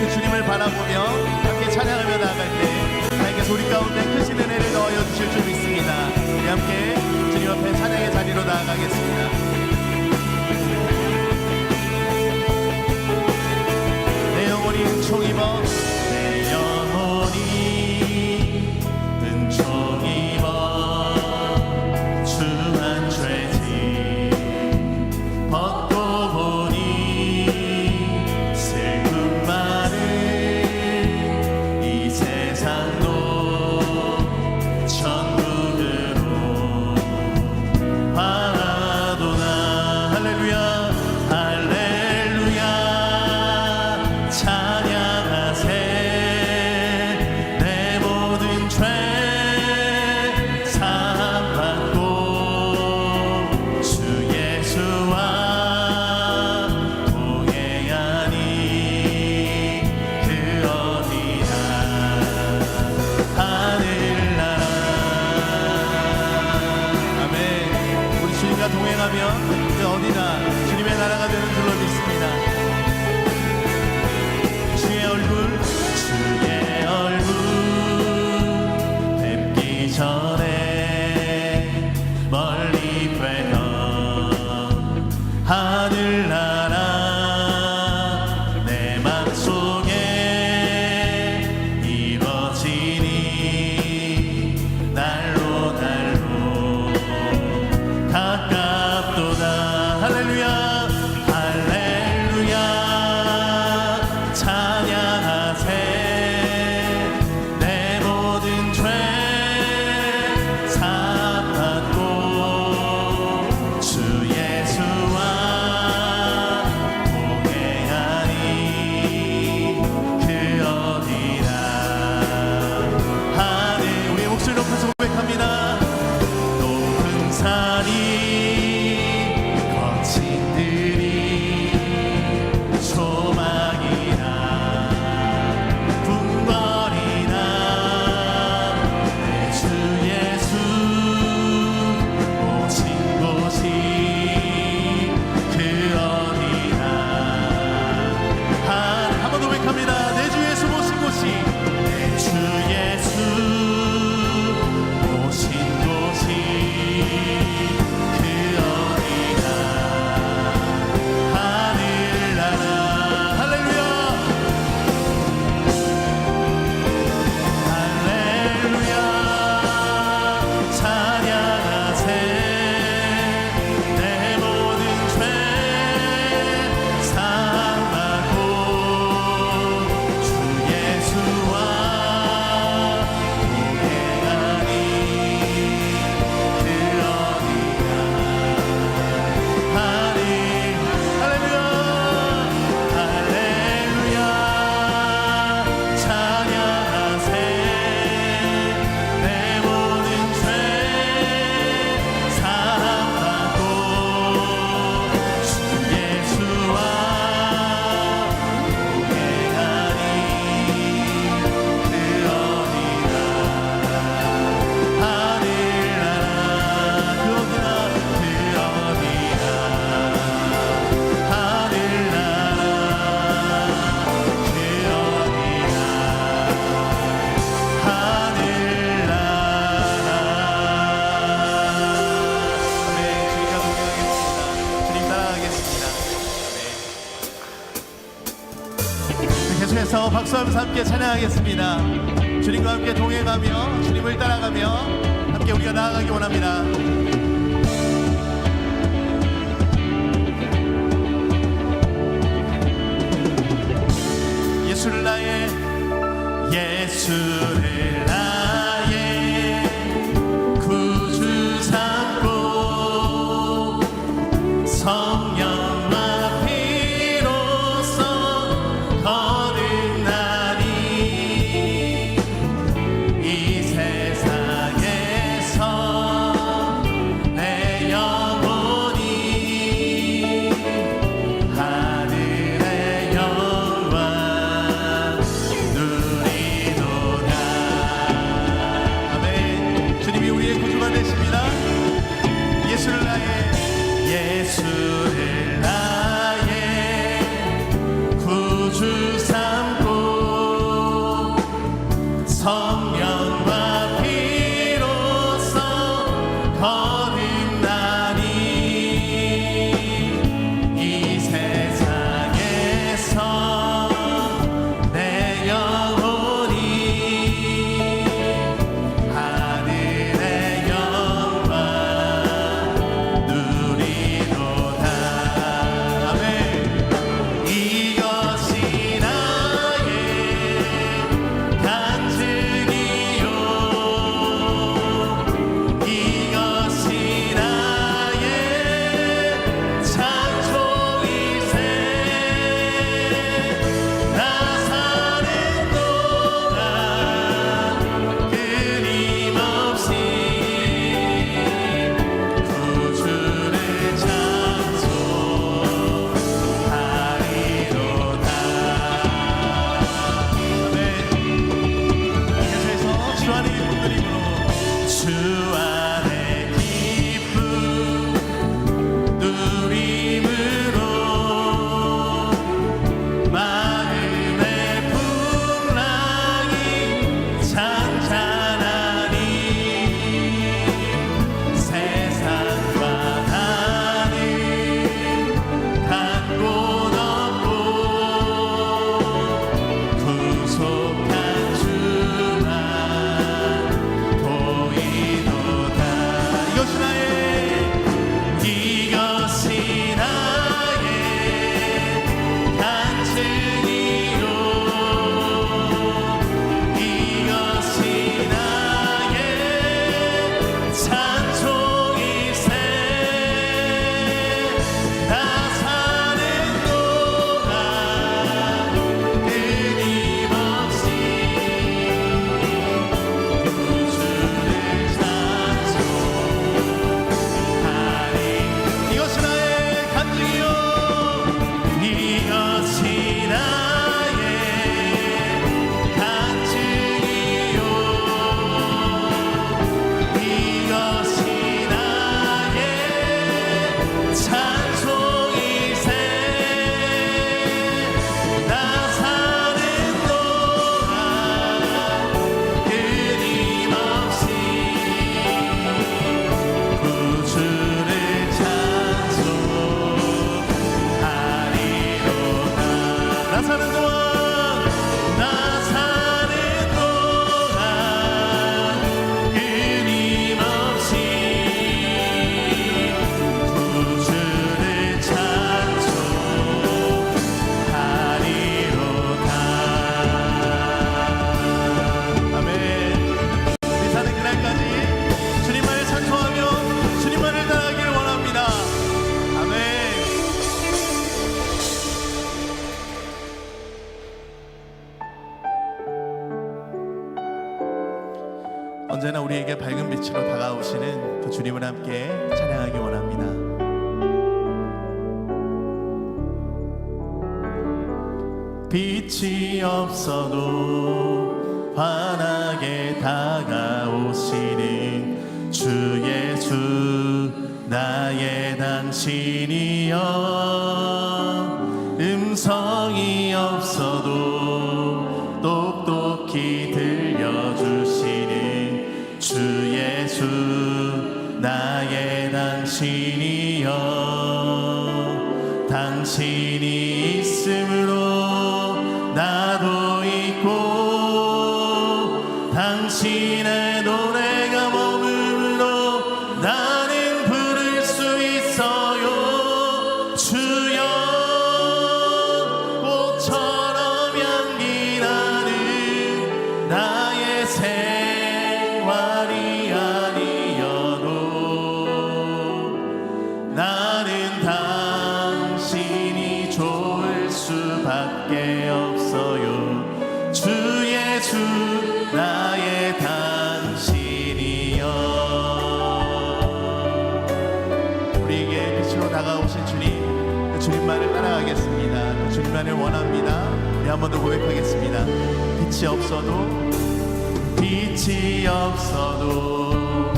그 주님을 바라보며 함께 찬양하며 나아갈 때 나에게 소리 가운데 크신 은혜를 넣어 주실 줄 믿습니다. 우리 함께 주님 앞에 찬양의 자리로 나아가겠습니다. 내 영혼이 총입어 주로 가서 감사 함께 찬양하겠습니다. 주님과 함께 동행하며 주님을 따라가며 함께 우리가 나아가기 원합니다. 예수 언제나 우리에게 밝은 빛으로 다가오시는 그 주님을 함께 찬양하기 원합니다. 빛이 없어도 환하게 다가오시는 주 예수 나의 당신이여 음성이 없어도 that 시간을 원합니다. 우리 한 번 더 고백하겠습니다. 빛이 없어도 빛이 없어도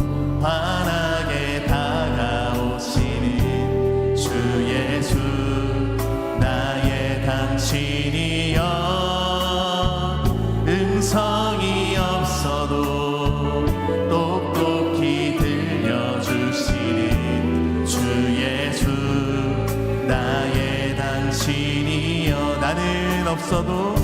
없어도